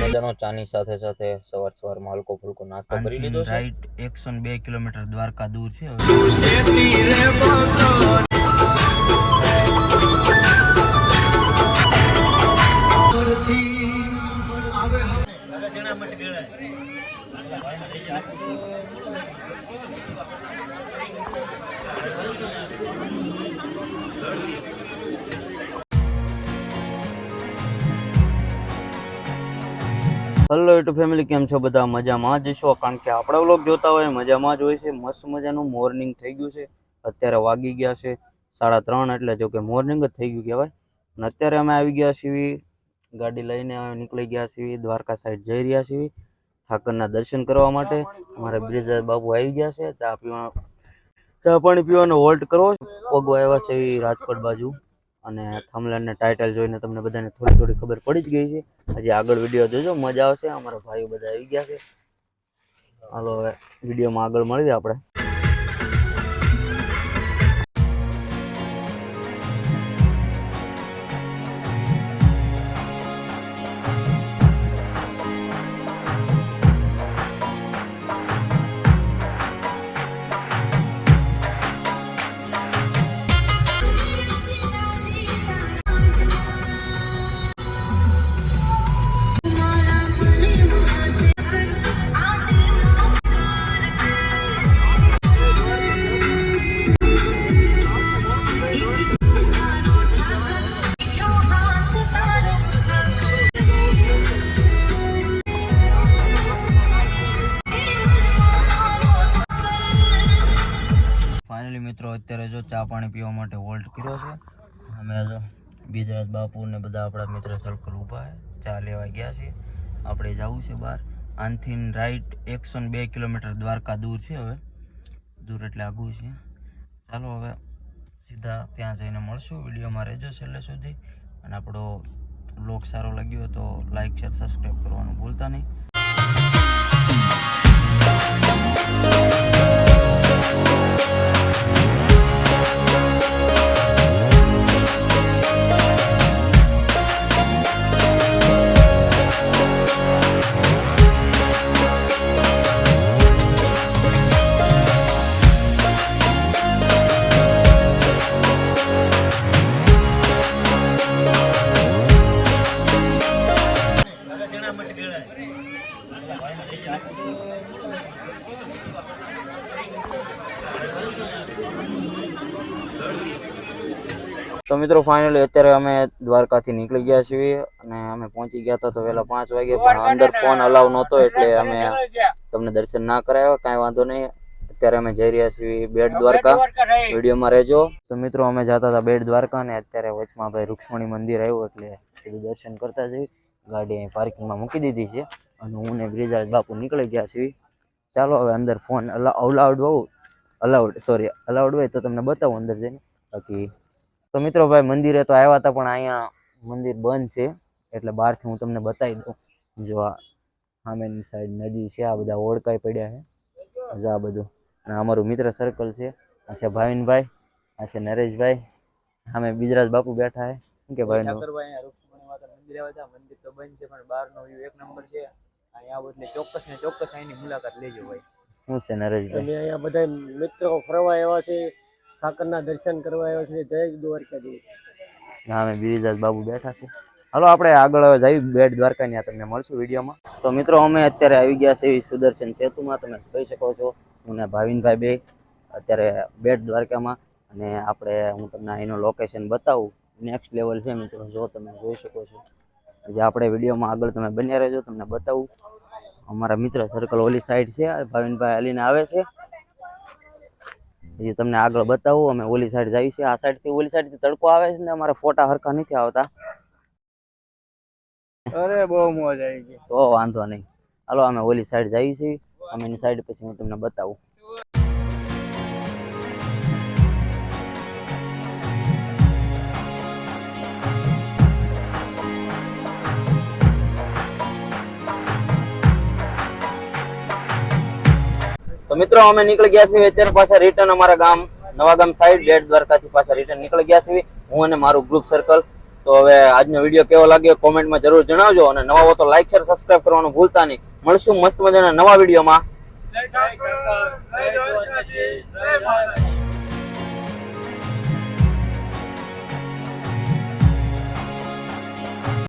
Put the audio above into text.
મજાનો ચાની સાથે સાથે સવાર સવારમાં હલકો ફુલકો નાસ્તો કરી લીધો છે. રાઈટ એકસો બે કિલોમીટર દ્વારકા દૂર છે હવે. હેલો યુટ્યુબ ફેમિલી કેમ છો બધા? મજામાં જ છો? કારણ કે આપણા વ્લોગ જોતા હોય, મજામાં જ હોય છે. મસ્ત મજાનું મોર્નિંગ થઈ ગયું છે. અત્યારે વાગી ગયા છે સાડા ત્રણ, એટલે જો કે મોર્નિંગ જ થઈ ગયું કહેવાય. અને અત્યારે અમે આવી ગયા છીએ, ગાડી લઈને નીકળી ગયા છીએ, દ્વારકા સાઈડ જઈ રહ્યા છીએ, ઠાકરના દર્શન કરવા માટે. અમારા બ્રિજ બાબુ આવી ગયા છે, ચા પીવા ચા પાણી પીવાનો હોલ્ટ કરવો પગો આવ્યા છે રાજકોટ બાજુ. અને થમલેન ને ટાઇટલ જોઈને તમને બધાને થોડી થોડી ખબર પડી જ ગઈ છે. હજી આગળ વીડિયો જોજો, મજા આવશે. અમારા ભાઈઓ બધા આવી ગયા છે. હાલો હવે વિડીયોમાં આગળ મળીએ આપણે. ફાઇનલી મિત્રો, અત્યારે જો ચા પાણી પીવા માટે હોલ્ટ કર્યો છે. અમે જો બીજરાજ બાપુ ને બધા આપણા મિત્ર સર્કલ ઊભા છે. ચા લેવા ગયા છે આપણે જવું છે બહાર. આનથી રાઈટ એકસો ને બે કિલોમીટર દ્વારકા દૂર છે હવે. દૂર એટલે આઘું છે. ચાલો હવે સીધા ત્યાં જઈને મળશું. વિડીયોમાં રહેજો છેલ્લે સુધી. અને આપણો બ્લોગ સારો લાગ્યો તો લાઈક શેર સબસ્ક્રાઈબ કરવાનું ભૂલતા નહીં. તો મિત્રો ફાઇનલી અત્યારે અમે દ્વારકાથી નીકળી ગયા છીએ અને અમે પહોંચી ગયા હતા તો વહેલા પાંચ વાગે પણ અંદર ફોન અલાવ નહોતો એટલે અમે તમને દર્શન ના કરાવ્યા કાંઈ વાંધો નહીં. અત્યારે અમે જઈ રહ્યા છીએ બેટ દ્વારકા. વિડીયોમાં રહેજો. તો મિત્રો અમે જતા હતા બેટ દ્વારકા અને અત્યારે વચમાં ભાઈ રૂક્ષ્મણી મંદિર આવ્યું એટલે દર્શન કરતા જઈ ગાડી અહીં પાર્કિંગમાં મૂકી દીધી છે અને હું ને બ્રિજાજ બાપુ નીકળી ગયા છીએ. ચાલો હવે અંદર ફોન અલાઉડ હોવું અલાઉડ સોરી અલાઉડ હોય તો તમને બતાવું અંદર જઈને. બાકી તો મિત્રો ભાઈ મંદિરે તો આવ્યા હતા પણ અહીંયા મંદિર બંધ છે. એટલે બહારથી હું તમને બતાવી દઉં. જો આ સામેની સાઈડ નદી છે આ બધા ઓળકાઈ પડ્યા છે. જો આ બધું. અને અમારું મિત્ર સર્કલ છે. આ છે ભાવિનભાઈ આ છે નરેશભાઈ. સામે બિજરાજ બાપુ બેઠા છે. શું કે ભાઈ મંદિર આવ્યા હતા. મંદિર તો બંધ છે પણ બહારનો વ્યૂ એક નંબર છે. અહીંયા આવો એટલે ચોક્કસ ને ચોક્કસ અહીંની મુલાકાત લેજો ભાઈ. શું છે નરેશભાઈ? અહીંયા બધા મિત્રો ફરવા એવા છે. ઠાકરના દર્શન કરવા આવ્યો છે. જય દ્વારકાધીશ. સામે બીજાજ બાબુ બેઠા છે. હાલો, આપણે આગળ હવે જઈ બેટ દ્વારકા ત્યાં તમને મળશું વિડીયોમાં. તો મિત્રો, અમે અત્યારે આવી ગયા છે એવી સુદર્શન સેતુમાં. તમે જોઈ શકો છો, હું ને ભાવિનભાઈ બે અત્યારે બેટ દ્વારકામાં. અને આપણે, હું તમને અહીંનું લોકેશન બતાવું. નેક્સ્ટ લેવલ છે મિત્રો, જો તમે જોઈ શકો છો. જે આપણે વિડીયોમાં આગળ તમે બન્યા રહેજો, તમને બતાવું. અમારા મિત્ર સર્કલ ઓલી સાઈડ છે, ભાવિનભાઈ અલીને આવે છે. એ તમને આગળ બતાવું અમે ઓલી સાઈડ જઈએ છીએ આ સાઈડથી ઓલી સાઈડથી તડકો આવે છે ને અમારા ફોટા હરખા નથી આવતા. અરે બહુ મોજ આવી ગઈ. તો વાંધો નહીં. હાલો અમે ઓલી સાઈડ જઈએ છીએ અમે એની સાઈડ પછી હું તમને બતાવું. મિત્રો, અમે નીકળી ગયા છીએ અત્યારે પાછા રિટર્ન અમારા ગામ, નવા ગામ સાઈડ બેટ દ્વારકાથી પાછા રિટર્ન નીકળી ગયા છીએ. હું અને મારું ગ્રુપ સર્કલ તો હવે આજનો વીડિયો કેવો લાગ્યો કોમેન્ટમાં જરૂર જણાવજો અને નવા હો તો લાઈક શેર સબસ્ક્રાઇબ કરવાનું ભૂલતા નહીં. મળશું મસ્ત મજાના નવા વિડીયોમાં